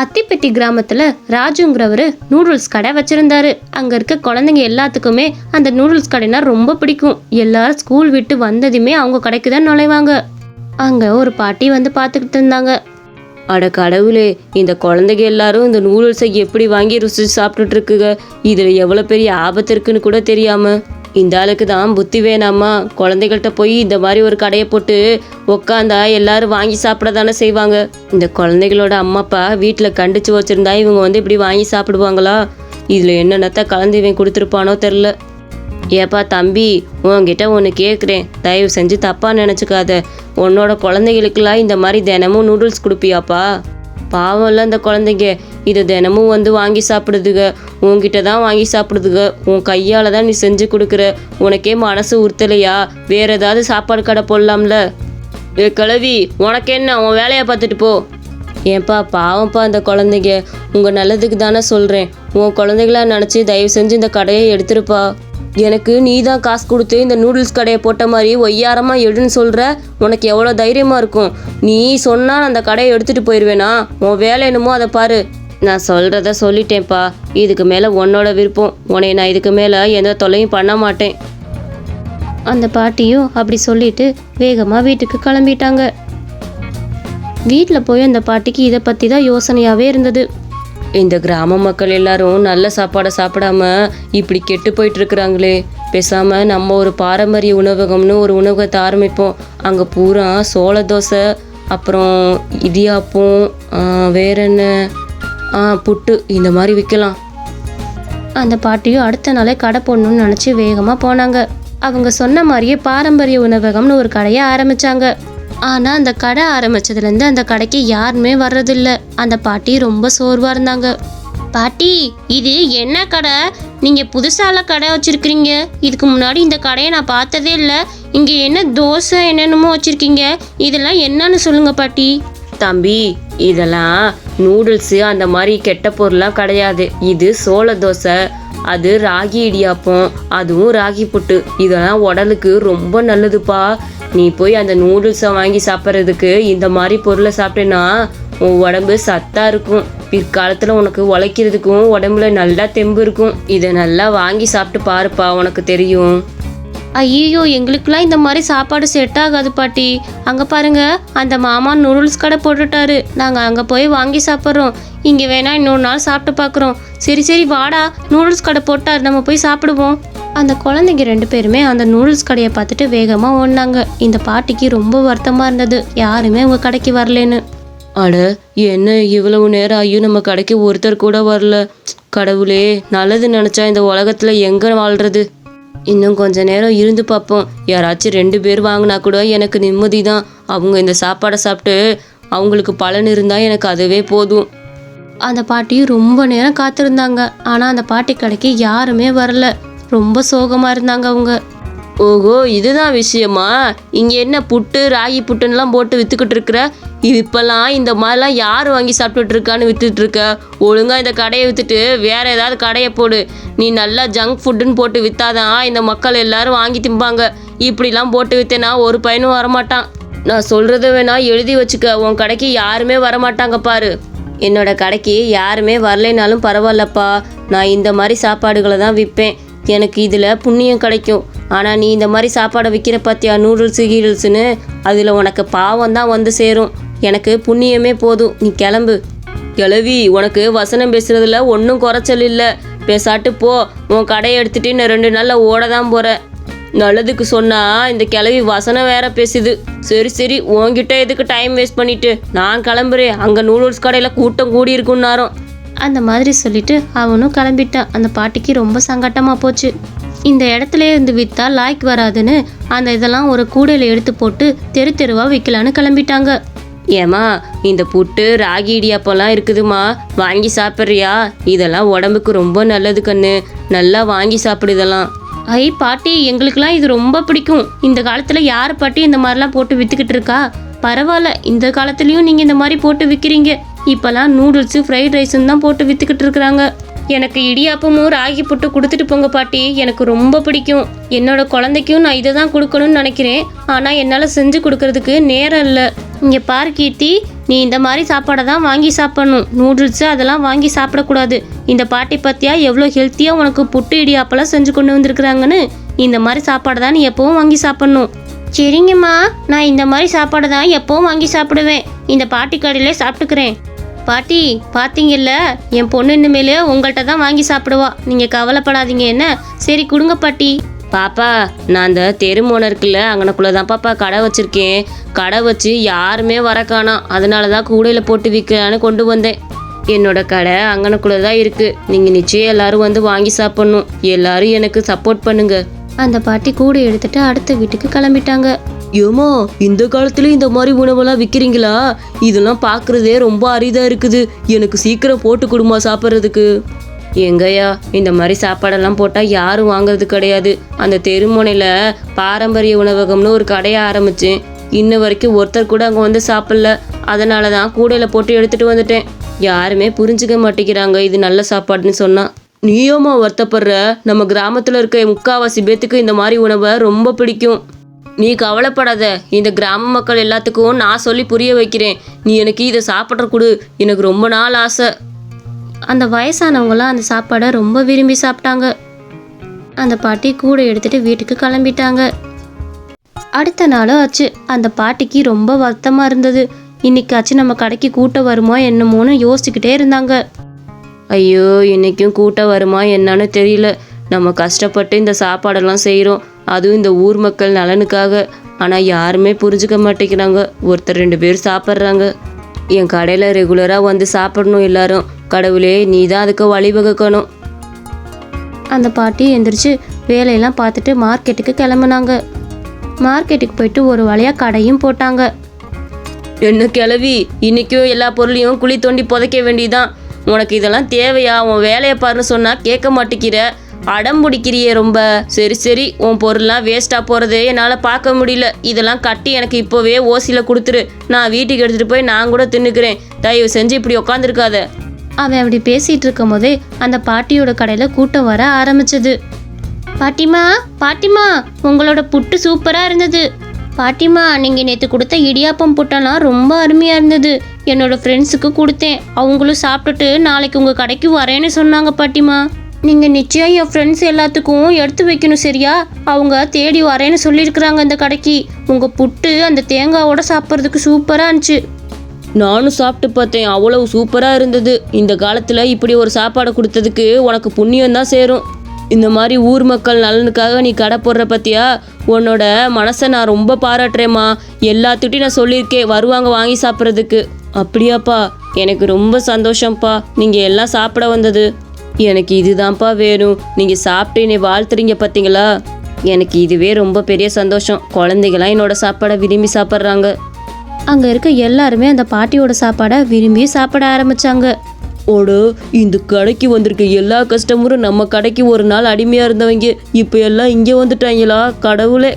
அத்திப்பட்டி கிராமத்துல ராஜுங்கிறவரு நூடுல்ஸ் கடை வச்சிருந்தாரு. அங்க இருக்க குழந்தைங்க எல்லாத்துக்குமே அந்த நூடுல்ஸ் கடைனா ரொம்ப பிடிக்கும். எல்லாரும் ஸ்கூல் விட்டு வந்ததுமே அவங்க கடைக்கு தான் நுழைவாங்க. அங்க ஒரு பாட்டி வந்து பார்த்துக்கிட்டு இருந்தாங்க. அட கடவுளே இந்த குழந்தைங்க எல்லாரும் இந்த நூடுல்ஸை எப்படி வாங்கி ருசிச்சு சாப்பிட்டுட்டு இருக்குங்க? இதில் எவ்வளோ பெரிய ஆபத்து இருக்குன்னு கூட தெரியாம. இந்த ஆளுக்கு தான் புத்தி வேணாமா? குழந்தைகள்கிட்ட போய் இந்த மாதிரி ஒரு கடையை போட்டு உக்காந்தா எல்லாரும் வாங்கி சாப்பிட தானே செய்வாங்க. இந்த குழந்தைகளோட அம்மா அப்பா வீட்டில் கண்டிச்சு வச்சுருந்தா இவங்க வந்து இப்படி வாங்கி சாப்பிடுவாங்களா? இதில் என்னென்னத்த கலந்து இவன் கொடுத்துருப்பானோ தெரில ஏப்பா தம்பி உன்கிட்ட ஒன்று கேட்குறேன் தயவு செஞ்சு தப்பாக நினச்சிக்காத. உன்னோட குழந்தைகளுக்கெல்லாம் இந்த மாதிரி தினமும் நூடுல்ஸ் கொடுப்பியாப்பா? பாவம்ல அந்த குழந்தைங்க. இது தினமும் வந்து வாங்கி சாப்பிடுதுக. உன்கிட்ட தான் வாங்கி சாப்பிடுதுக. உன் கையால் தான் நீ செஞ்சு கொடுக்குற. உனக்கே மனசு உறுத்தலையா? வேற ஏதாவது சாப்பாடு கடை போடலாம்ல? ஏ கிழவி உனக்கு என்ன? உன் வேலையை பார்த்துட்டு போ. ஏன்பா பாவம்ப்பா அந்த குழந்தைங்க. உங்கள் நல்லதுக்கு தானே சொல்கிறேன் உன் குழந்தைகளா நினச்சி தயவு செஞ்சு இந்த கடையை எடுத்துருப்பா. எனக்கு நீ தான் காசு கொடுத்து இந்த நூடுல்ஸ் கடையை போட்ட மாதிரி ஒய்யாரமாக எடுன்னு சொல்கிற உனக்கு எவ்வளோ தைரியமாக இருக்கும்? நீ சொன்னால் அந்த கடையை எடுத்துகிட்டு போயிடுவேனா உன் வேலை என்னமோ அதை பாரு. நான் சொல்கிறத சொல்லிட்டேன்ப்பா. இதுக்கு மேலே உன்னோட விருப்பம். உன்னை நான் இதுக்கு மேலே எந்த தொல்லையும் பண்ண மாட்டேன். அந்த பாட்டியும் அப்படி சொல்லிட்டு வேகமாக வீட்டுக்கு கிளம்பிட்டாங்க. வீட்டில் போய் அந்த பாட்டிக்கு இதை பற்றி தான் யோசனையாகவே இருந்தது. இந்த கிராம மக்கள் எல்லாரும் நல்ல சாப்பாடை சாப்பிடாம இப்படி கெட்டு போயிட்டு இருக்கிறாங்களே பேசாம நம்ம ஒரு பாரம்பரிய உணவகம்னு ஒரு உணவகத்தை ஆரம்பிப்போம். அங்கே பூரா சோள தோசை அப்புறம் இடியாப்பம் வேற என்ன ஆ புட்டு இந்த மாதிரி விற்கலாம் அந்த பாட்டியும் அடுத்த நாளே கடை போடணும்னு நினச்சி வேகமாக போனாங்க. அவங்க சொன்ன மாதிரியே பாரம்பரிய உணவகம்னு ஒரு கடையை ஆரம்பிச்சாங்க. ஆனால் அந்த கடை ஆரம்பிச்சதுலேருந்து அந்த கடைக்கு யாருமே வர்றதில்ல. அந்த பாட்டி ரொம்ப சோர்வாக இருந்தாங்க. பாட்டி இது என்ன கடை? நீங்கள் புதுசால கடை வச்சுருக்கிறீங்க. இதுக்கு முன்னாடி இந்த கடையை நான் பார்த்ததே இல்லை. இங்கே என்ன தோசை என்னென்னமோ வச்சுருக்கீங்க. இதெல்லாம் என்னன்னு சொல்லுங்கள் பாட்டி. தம்பி இதெல்லாம் நூடுல்ஸு அந்த மாதிரி கெட்ட பொருள்லாம் கிடையாது. இது சோள தோசை அது ராகி இடியாப்பம் அதுவும் ராகி புட்டு. இதெல்லாம் உடலுக்கு ரொம்ப நல்லதுப்பா. நீ போய் அந்த நூடுல்ஸை வாங்கி சாப்பிட்றதுக்கு இந்த மாதிரி பொருளை சாப்பிட்டேன்னா உன் உடம்பு சத்தாக இருக்கும். பிற்காலத்தில் உனக்கு உழைக்கிறதுக்கும் உடம்புல நல்லா தெம்பு இருக்கும். இதை நல்லா வாங்கி சாப்பிட்டு பாருப்பா உனக்கு தெரியும். ஐயோ எங்களுக்குலாம் இந்த மாதிரி சாப்பாடு செட் ஆகாது பாட்டி. அங்கே பாருங்க அந்த மாமா நூடுல்ஸ் கடை போட்டுட்டாரு. நாங்கள் அங்கே போய் வாங்கி சாப்பிட்றோம். இங்கே வேணா இன்னொரு நாள் சாப்பிட்டு பார்க்குறோம். சரி சரி வாடா. நூடுல்ஸ் கடை போட்டார் நம்ம போய் சாப்பிடுவோம். அந்த குழந்தைங்க ரெண்டு பேருமே அந்த நூடுல்ஸ் கடையை பார்த்துட்டு வேகமாக ஓடினாங்க. இந்த பாட்டிக்கு ரொம்ப வருத்தமாக இருந்தது. யாருமே உங்கள் கடைக்கு வரலேன்னு. அட என்ன இவ்வளவு நேரம் ஐயோ நம்ம கடைக்கு ஒருத்தர் கூட வரல. கடவுளே நல்லது நினச்சா இந்த உலகத்தில் எங்கே வாழ்கிறது இன்னும் கொஞ்ச நேரம் இருந்து பார்ப்போம். யாராச்சும் ரெண்டு பேர் வாங்கினா கூட எனக்கு நிம்மதி தான் அவங்க இந்த சாப்பாடை சாப்பிட்டு அவங்களுக்கு பலன் இருந்தால் எனக்கு அதுவே போதும். அந்த பாட்டியும் ரொம்ப நேரம் காத்திருந்தாங்க. ஆனால் அந்த பாட்டி கடைக்கு யாருமே வரல. ரொம்ப சோகமாக இருந்தாங்க அவங்க. ஓஹோ இதுதான் விஷயமா? இங்கே என்ன புட்டு ராகி புட்டுன்னெலாம் போட்டு விற்றுக்கிட்டு இருக்கிற? இது இப்போல்லாம் இந்த மாதிரிலாம் யார் வாங்கி சாப்பிட்டுட்டு இருக்கான்னு விற்றுட்டு இருக்க ஒழுங்காக இந்த கடையை விற்றுட்டு வேற ஏதாவது கடையை போடு. நீ நல்லா ஜங்க் ஃபுட்டுன்னு போட்டு விற்றாதான் இந்த மக்கள் எல்லாரும் வாங்கி திம்பாங்க. இப்படிலாம் போட்டு விற்றேன்னா ஒரு பையனும் வரமாட்டான். நான் சொல்கிறத வேணா எழுதி வச்சுக்க. உன் கடைக்கு யாருமே வரமாட்டாங்க பாரு. என்னோட கடைக்கு யாருமே வரலைனாலும் பரவாயில்லப்பா. நான் இந்த மாதிரி சாப்பாடுகளை தான் விற்பேன். எனக்கு இதில் புண்ணியம் கிடைக்கும். ஆனால் நீ இந்த மாதிரி சாப்பாடை விற்கிற பார்த்தியா நூடுல்ஸு கீடுல்ஸுன்னு அதில் உனக்கு பாவம் தான் வந்து சேரும். எனக்கு புண்ணியமே போதும். நீ கிளம்பு. கிளவி உனக்கு வசனம் பேசுறதுல ஒன்றும் குறைச்சல் இல்லை. பேசாட்டு போ. உன் கடையை எடுத்துகிட்டு நான் ரெண்டு நாளில் ஓட தான் போகிறேன் நல்லதுக்கு சொன்னால் இந்த கிளவி வசனம் வேற பேசுது. சரி சரி உன்கிட்ட எதுக்கு டைம் வேஸ்ட் பண்ணிட்டு? நான் கிளம்புறேன். அங்கே நூடுல்ஸ் கடையில் கூட்டம் கூடி இருக்குன்னாரும் அந்த மாதிரி சொல்லிட்டு அவனும் கிளம்பிட்டான். அந்த பாட்டிக்கு ரொம்ப சங்கட்டமாக போச்சு. இந்த இடத்துல இருந்து வித்தா லாய்க்கு வராதுன்னு அந்த இதெல்லாம் ஒரு கூடையில எடுத்து போட்டு தெரு தெருவா விற்கலான்னு கிளம்பிட்டாங்க. ஏமா இந்த புட்டு ராகி இடியாப்பம்லாம் இருக்குதுமா வாங்கி சாப்பிட்றியா? இதெல்லாம் உடம்புக்கு ரொம்ப நல்லது கண்ணு. நல்லா வாங்கி சாப்பிடு இதெல்லாம். ஐ பாட்டி எங்களுக்கெல்லாம் இது ரொம்ப பிடிக்கும். இந்த காலத்துல யார் பாட்டி இந்த மாதிரிலாம் போட்டு வித்துக்கிட்டு இருக்கா? பரவாயில்ல இந்த காலத்துலயும் நீங்க இந்த மாதிரி போட்டு விற்கிறீங்க இப்பெல்லாம் நூடுல்ஸ் ஃப்ரைட் ரைஸ்ன்னு தான் போட்டு வித்துக்கிட்டு இருக்கிறாங்க. எனக்கு இடியாப்பமும் ராகி புட்டு கொடுத்துட்டு போங்க பாட்டி. எனக்கு ரொம்ப பிடிக்கும். என்னோட குழந்தைக்கும் நான் இதை தான் கொடுக்கணும்னு நினைக்கிறேன். ஆனால் என்னால் செஞ்சு கொடுக்கறதுக்கு நேரம் இல்லை. இங்கே பாரு கீர்த்தி நீ இந்த மாதிரி சாப்பாடை தான் வாங்கி சாப்பிடணும். நூடுல்ஸு அதெல்லாம் வாங்கி சாப்பிடக்கூடாது. இந்த பாட்டி பத்தியா எவ்வளோ ஹெல்த்தியாக உனக்கு புட்டு இடியாப்பெல்லாம் செஞ்சு கொண்டு வந்திருக்கிறாங்கன்னு? இந்த மாதிரி சாப்பாடை தான் நீ எப்பவும் வாங்கி சாப்பிடணும். சரிங்கம்மா. நான் இந்த மாதிரி சாப்பாடை தான் எப்பவும் வாங்கி சாப்பிடுவேன். இந்த பாட்டி கடையிலே சாப்பிட்டுக்கிறேன். பாட்டி பார்த்தீங்கல்ல என் பொண்ணு இனிமேல் உங்கள்கிட்ட தான் வாங்கி சாப்பிடுவா. நீங்கள் கவலைப்படாதீங்க என்ன? சரி கொடுங்க பாட்டி. பாப்பா நான் அந்த தெருமோனை இருக்குல்ல அங்கனக்குள்ள தான் பாப்பா கடை வச்சிருக்கேன். கடை வச்சு யாருமே வர காணோம் அதனால தான் கூடையில் போட்டு விற்கலான்னு கொண்டு வந்தேன். என்னோட கடை அங்கனக்குள்ள தான் இருக்கு. நீங்கள் நிச்சயம் எல்லாரும் வந்து வாங்கி சாப்பிடணும். எல்லாரும் எனக்கு சப்போர்ட் பண்ணுங்க. அந்த பாட்டி கூடை எடுத்துட்டு அடுத்த வீட்டுக்கு கிளம்பிட்டாங்க. ஏமா இந்த காலத்துல இந்த மாதிரி உணவெல்லாம் விற்கிறீங்களா இதெல்லாம் பார்க்குறதே ரொம்ப அரிதா இருக்குது. எனக்கு சீக்கிரம் போட்டு கொடுமா சாப்பிட்றதுக்கு. எங்கய்யா இந்த மாதிரி சாப்பாடெல்லாம் போட்டால் யாரும் வாங்குறது கிடையாது. அந்த தெருமுனையில் பாரம்பரிய உணவகம்னு ஒரு கடையை ஆரம்பித்தேன் இன்ன வரைக்கும் ஒருத்தர் கூட அங்கே வந்து சாப்பிடல. அதனால தான் கூடையில் போட்டு எடுத்துகிட்டு வந்துட்டேன். யாருமே புரிஞ்சுக்க மாட்டேங்கிறாங்க இது நல்ல சாப்பாடுன்னு சொன்னால் நீயோமா வருத்தப்படுற? நம்ம கிராமத்தில் இருக்க முக்காவாசி பேத்துக்கு இந்த மாதிரி உணவை ரொம்ப பிடிக்கும். நீ கவலைப்படாத. இந்த கிராம மக்கள் எல்லாத்துக்கும் நான் சொல்லி புரிய வைக்கிறேன். நீ எனக்கு இதை சாப்பிட்ற கொடு. எனக்கு ரொம்ப நாள் ஆசை. அந்த வயசானவங்களாம் அந்த சாப்பாடை ரொம்ப விரும்பி சாப்பிட்டாங்க. அந்த பாட்டி கூடை எடுத்துட்டு வீட்டுக்கு கிளம்பிட்டாங்க. அடுத்த நாளும் ஆச்சு. அந்த பாட்டிக்கு ரொம்ப வருத்தமாக இருந்தது. இன்னைக்காச்சும் நம்ம கடைக்கு கூட்டம் வருமோ என்னமோன்னு யோசிச்சுக்கிட்டே இருந்தாங்க. ஐயோ இன்னைக்கும் கூட்டம் வருமா என்னன்னு தெரியல. நம்ம கஷ்டப்பட்டு இந்த சாப்பாடெல்லாம் செய்கிறோம் அதுவும் இந்த ஊர் மக்கள் நலனுக்காக. ஆனால் யாருமே புரிஞ்சுக்க மாட்டேங்கிறாங்க. ஒருத்தர் ரெண்டு பேர் சாப்பிட்றாங்க. என் கடையில் ரெகுலராக வந்து சாப்பிடணும் எல்லாரும். கடவுளே நீ தான் அதுக்கு வழிவகுக்கணும் அந்த பாட்டி எந்திரிச்சு வேலையெல்லாம் பார்த்துட்டு மார்க்கெட்டுக்கு கிளம்புனாங்க. மார்க்கெட்டுக்கு போயிட்டு ஒரு வழியாக கடையும் போட்டாங்க. என்ன கிளவி இன்னைக்கும் எல்லா பொருளையும் குழி தோண்டி புதைக்க வேண்டியதான் உனக்கு இதெல்லாம் தேவையா? உன் வேலையை பாருன்னு சொன்னால் கேட்க மாட்டேங்கிற. அடம் பிடிக்கிறியே ரொம்ப. சரி சரி உன் பொருள்லாம் வேஸ்ட்டாக போகிறதே என்னால் பார்க்க முடியல. இதெல்லாம் கட்டி எனக்கு இப்போவே ஓசியில் கொடுத்துரு. நான் வீட்டுக்கு எடுத்துகிட்டு போய் நான் கூட தின்னுக்கிறேன். தயவு செஞ்சு இப்படி உக்காந்துருக்காத. அவன் அப்படி பேசிட்டு இருக்கும் போதே அந்த பாட்டியோட கடையில் கூட்டம் வர ஆரம்பிச்சது. பாட்டிமா பாட்டிமா உங்களோட புட்டு சூப்பராக இருந்தது. பாட்டிமா நீங்கள் நேற்று கொடுத்த இடியாப்பம் புட்டெல்லாம் ரொம்ப அருமையாக இருந்தது. என்னோட ஃப்ரெண்ட்ஸுக்கு கொடுத்தேன். அவங்களும் சாப்பிட்டுட்டு நாளைக்கு உங்கள் கடைக்கு வரேன்னு சொன்னாங்க பாட்டிமா. நீங்கள் நிச்சயம் என் ஃப்ரெண்ட்ஸ் எல்லாத்துக்கும் எடுத்து வைக்கணும் சரியா? அவங்க தேடி வரேன்னு சொல்லியிருக்கிறாங்க இந்த கடைக்கு. உங்கள் புட்டு அந்த தேங்காவோட சாப்பிட்றதுக்கு சூப்பராக இருந்துச்சு. நானும் சாப்பிட்டு பார்த்தேன். அவ்வளவு சூப்பராக இருந்தது. இந்த காலத்தில் இப்படி ஒரு சாப்பாடு கொடுத்ததுக்கு உனக்கு புண்ணியம் தான் சேரும். இந்த மாதிரி ஊர் மக்கள் நலனுக்காக நீ கடை போடுற பத்தியா? உன்னோட மனசை நான் ரொம்ப பாராட்டுறேம்மா. எல்லாத்துக்கிட்டையும் நான் சொல்லியிருக்கேன். வருவாங்க வாங்கி சாப்பிட்றதுக்கு. அப்படியாப்பா. எனக்கு ரொம்ப சந்தோஷம்ப்பா. நீங்கள் எல்லாம் சாப்பிட வந்தது. எனக்கு இதுதான்ப்பா வேணும். நீங்கள் சாப்பிட்டு என்னை வாழ்த்துறீங்க பார்த்தீங்களா எனக்கு இதுவே ரொம்ப பெரிய சந்தோஷம். குழந்தைங்களாம் என்னோட சாப்பாடை விரும்பி சாப்பிட்றாங்க. அங்கே இருக்க எல்லாருமே அந்த பாட்டியோட சாப்பாடை விரும்பி சாப்பிட ஆரம்பிச்சாங்க. ஓட இந்த கடைக்கு வந்திருக்க எல்லா கஸ்டமரும் நம்ம கடைக்கு ஒரு நாள் அடிமையாக இருந்தவங்க. இப்போ எல்லாம் இங்கே வந்துட்டாங்களா? கடவுளே.